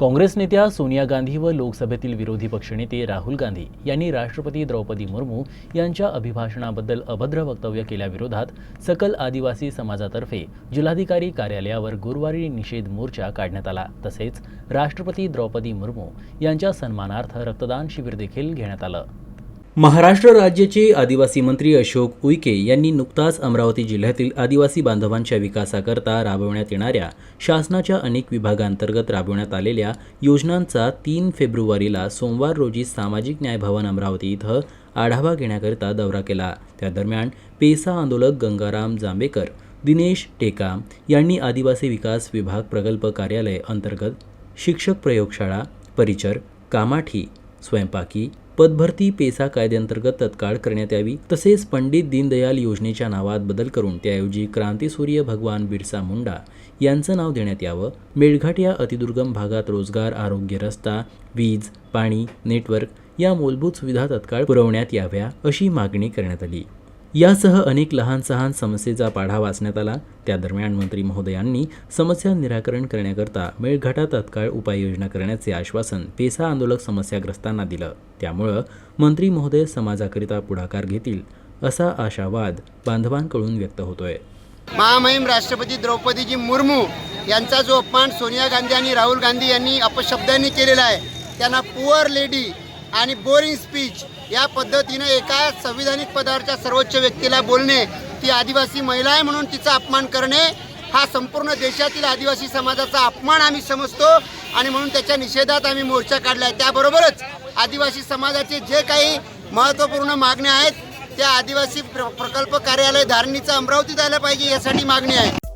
काँग्रेस नेत्या सोनिया गांधी व लोकसभेतील विरोधी पक्षनेते राहुल गांधी यांनी राष्ट्रपती द्रौपदी मुर्मू यांच्या अभिभाषणाबद्दल अभद्र वक्तव्य केल्याविरोधात सकल आदिवासी समाजातर्फे जिल्हाधिकारी कार्यालयावर गुरुवारी निषेध मोर्चा काढण्यात आला. तसेच राष्ट्रपती द्रौपदी मुर्मू यांच्या सन्मानार्थ रक्तदान शिबिर देखील घेण्यात आलं. महाराष्ट्र राज्याचे आदिवासी मंत्री अशोक उईके यांनी नुकताच अमरावती जिल्ह्यातील आदिवासी बांधवांच्या विकासाकरता राबवण्यात येणाऱ्या शासनाच्या अनेक विभागांतर्गत राबवण्यात आलेल्या योजनांचा तीन फेब्रुवारीला सोमवार रोजी सामाजिक न्याय भवन अमरावती इथं आढावा घेण्याकरिता दौरा केला. त्या दरम्यान पेसा आंदोलक गंगाराम जांभेकर दिनेश टेकाम यांनी आदिवासी विकास विभाग प्रकल्प कार्यालय अंतर्गत शिक्षक प्रयोगशाळा परिचर कामाठी स्वयंपाकी पदभरती पेसा कायद्यांतर्गत तत्काळ करण्यात यावी तसेच पंडित दीनदयाल योजनेच्या नावात बदल करून त्याऐवजी क्रांतीसूर्य भगवान बिरसा मुंडा यांचं नाव देण्यात यावं. मेळघाट या अतिदुर्गम भागात रोजगार आरोग्य रस्ता वीज पाणी नेटवर्क या मूलभूत सुविधा तत्काळ पुरवण्यात याव्या अशी मागणी करण्यात आली. यासह अनेक लहान सहान समस्येचा पाढा वाचण्यात आला. त्या दरम्यान मंत्री महोदयांनी समस्या निराकरण करण्याकरता मेळघाटात तत्काळ उपाययोजना करण्याचे आश्वासन पेसा आंदोलक समस्याग्रस्तांना दिलं. त्यामुळं मंत्री महोदय समाजाकरिता पुढाकार घेतील असा आशावाद बांधवांकडून व्यक्त होतोय. महामहिम राष्ट्रपती द्रौपदीजी मुर्मू यांचा जो अपमान सोनिया गांधी आणि राहुल गांधी यांनी अपशब्दांनी केलेला आहे त्यांना पुअर लेडी आणि बोरिंग स्पीच या पद्धतीनं एका संविधानिक पदाच्या सर्वोच्च व्यक्तीला बोलणे ती आदिवासी महिला आहे म्हणून तिचा अपमान करणे हा संपूर्ण देशातील आदिवासी समाजाचा अपमान आम्ही समजतो आणि म्हणून त्याच्या निषेधात आम्ही मोर्चा काढला आहे त्याबरोबरच आदिवासी समाजाचे जे काही महत्त्वपूर्ण मागण्या आहेत त्या आदिवासी प्र प्रकल्प कार्यालय धारणीचा अमरावतीत आलं पाहिजे यासाठी मागणी आहे.